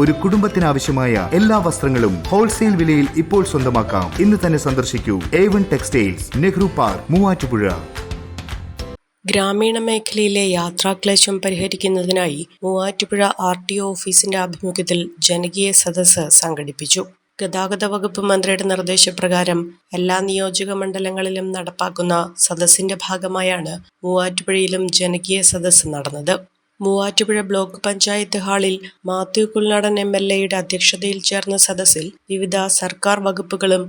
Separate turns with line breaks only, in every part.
ഒരു കുടുംബത്തിനാവശ്യമായ എല്ലാ വസ്ത്രങ്ങളും ഹോൾസെയിൽ വിലയിൽ ഇപ്പോൾ സ്വന്തമാക്കാം. ഇന്ന് തന്നെ സന്ദർശിക്കൂ. A one textiles Nehru park Muvattupuzha.
ഗ്രാമീണ മേഖലയിലെ യാത്രാക്ലേശം പരിഹരിക്കുന്നതിനായി മൂവാറ്റുപുഴ ആർ ടി ഒ ഓഫീസിന്റെ ആഭിമുഖ്യത്തിൽ ജനകീയ സദസ്സ് സംഘടിപ്പിച്ചു. ഗതാഗത വകുപ്പ് മന്ത്രിയുടെ നിർദ്ദേശപ്രകാരം എല്ലാ നിയോജക മണ്ഡലങ്ങളിലും നടപ്പാക്കുന്ന സദസ്സിന്റെ ഭാഗമായാണ് മൂവാറ്റുപുഴയിലും ജനകീയ സദസ്സ് നടന്നത്. മൂവാറ്റുപുഴ ബ്ലോക്ക് പഞ്ചായത്ത് ഹാളിൽ മാത്യു കുൽനാടൻ എം എൽ എയുടെ അധ്യക്ഷതയിൽ ചേർന്ന സദസ്സിൽ വിവിധ സർക്കാർ വകുപ്പുകളും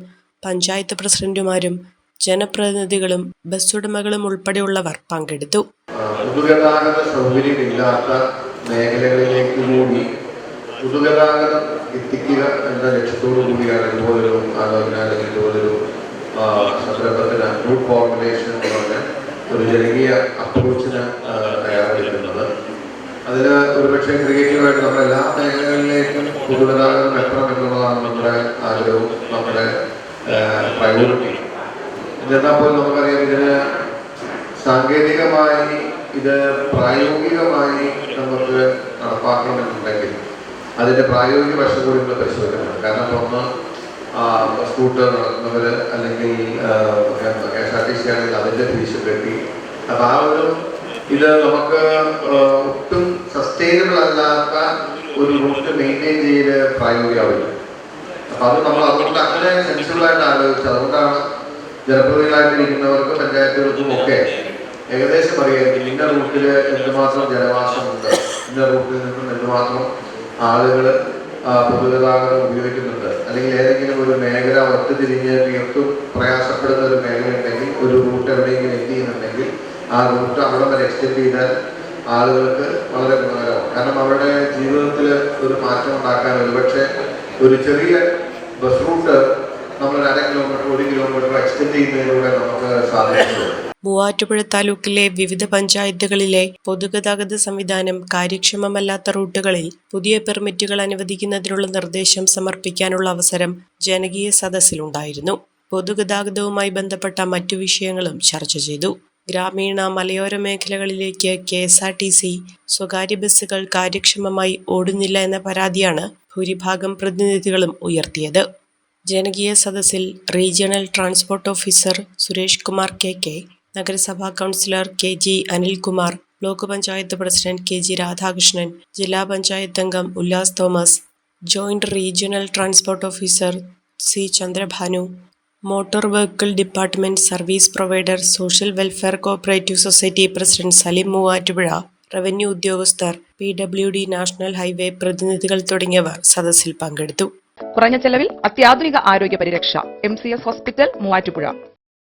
പഞ്ചായത്ത് പ്രസിഡന്റുമാരും ജനപ്രതിനിധികളും ബസ്സുടമകളും ഉൾപ്പെടെയുള്ളവർ പങ്കെടുത്തു.
പൊതുഗതാഗത സൗകര്യമില്ലാത്ത മേഖലകളിലേക്ക് കൂടി പൊതുഗതാഗതം എത്തിക്കുക എന്ന ലക്ഷ്യത്തോടു കൂടിയാണ് ഇതുപോലൊരു ആലോചന അല്ലെങ്കിൽ ഇതുപോലൊരു സംരംഭത്തിന് റൂട്ട് ഫോർമുലേഷൻ എന്ന് പറഞ്ഞ ഒരു ജനകീയ അപ്രോച്ചിന് ഒരുപക്ഷെ ക്രിയേറ്റീവായിട്ട് നമ്മുടെ എല്ലാ മേഖലകളിലേക്കും പൊതുഗതാഗതം എത്തണം എന്നുള്ളതാണ് നമ്മുടെ ആഗ്രഹവും നമ്മുടെ പ്രയോറിറ്റി എന്നിരുന്നാൽ പോലും നമുക്കറിയാം ഇതിന് സാങ്കേതികമായി ഇത് പ്രായോഗികമായി നമുക്ക് നടപ്പാക്കണമെന്നുണ്ടെങ്കിൽ അതിന്റെ പ്രായോഗിക വശം കൂടി നമ്മൾ പരിശോധിക്കണം. കാരണം ഒന്ന് സ്കൂട്ടർ നടത്തുന്നവർ അല്ലെങ്കിൽ K S R T C ആണെങ്കിൽ അതിന്റെ ഫീസ് കെട്ടി. അപ്പൊ ആ ഒരു ഇത് നമുക്ക് ഒട്ടും സസ്റ്റൈനബിൾ അല്ലാത്ത ഒരു റൂട്ട് മെയിന്റെയിൻ ചെയ്ത് പ്രായോഗികമാവില്ല അപ്പൊ അത് നമ്മൾ അതുകൊണ്ട് അങ്ങനെ സെൻസിബിൾ ആയിട്ട് ആലോചിച്ചത് അതുകൊണ്ടാണ് ജനപ്രതിനിധികളായിട്ടിരിക്കുന്നവർക്കും പഞ്ചായത്തുകൾക്കും ഒക്കെ ഏകദേശം അറിയാം ഇന്ന റൂട്ടിൽ എന്തുമാത്രം ജനവാസമുണ്ട് ഇന്ന റൂട്ടിൽ നിന്നും എന്തുമാത്രം ആളുകൾ പൊതുഗതാഗതം ഉപയോഗിക്കുന്നുണ്ട്. അല്ലെങ്കിൽ ഏതെങ്കിലും ഒരു മേഖല ഒറ്റ തിരിഞ്ഞ് തീർത്തും പ്രയാസപ്പെടുന്ന ഒരു മേഖല ഉണ്ടെങ്കിൽ ഒരു റൂട്ട് എവിടെയെങ്കിലും എന്ത് ആ റൂട്ട് അവിടെ വരെ എക്സ്റ്റെൻഡ് ചെയ്താൽ ആളുകൾക്ക് വളരെ ഗുണകരമാണ്. കാരണം അവരുടെ ജീവിതത്തിൽ ഒരു മാറ്റം ഉണ്ടാക്കാൻ ഒരുപക്ഷെ ഒരു ചെറിയ ബസ് റൂട്ട് നമ്മൾ അര കിലോമീറ്റർ ഒരു കിലോമീറ്റർ എക്സ്റ്റെൻഡ് ചെയ്യുന്നതിലൂടെ നമുക്ക് സാധിക്കുന്നുണ്ട്
മൂവാറ്റുപുഴ താലൂക്കിലെ വിവിധ പഞ്ചായത്തുകളിലെ പൊതുഗതാഗത സംവിധാനം കാര്യക്ഷമമല്ലാത്ത റൂട്ടുകളിൽ പുതിയ പെർമിറ്റുകൾ അനുവദിക്കുന്നതിനുള്ള നിർദ്ദേശം സമർപ്പിക്കാനുള്ള അവസരം ജനകീയ സദസ്സിലുണ്ടായിരുന്നു. പൊതുഗതാഗതവുമായി ബന്ധപ്പെട്ട മറ്റു വിഷയങ്ങളും ചർച്ച ചെയ്തു. ഗ്രാമീണ മലയോര മേഖലകളിലേക്ക് K S R T C സ്വകാര്യ ബസ്സുകൾ കാര്യക്ഷമമായി ഓടുന്നില്ല എന്ന പരാതിയാണ് ഭൂരിഭാഗം പ്രതിനിധികളും ഉയർത്തിയത്. ജനകീയ സദസ്സിൽ regional transport officer Suresh Kumar K K നഗരസഭാ councillor K G Anilkumar block panchayat president K G Radhakrishnan ജില്ലാ പഞ്ചായത്ത് അംഗം Ullas Thomas joint regional transport officer C Chandrabhanu motor vehicle department service provider social welfare cooperative society president Saleem Muvattupuzha revenue ഉദ്യോഗസ്ഥർ P W D national highway പ്രതിനിധികൾ തുടങ്ങിയവർ സദസ്സിൽ പങ്കെടുത്തു.
കുറഞ്ഞ ചെലവിൽ അത്യാധുനിക ആരോഗ്യ പരിരക്ഷ M C S hospital Muvattupuzha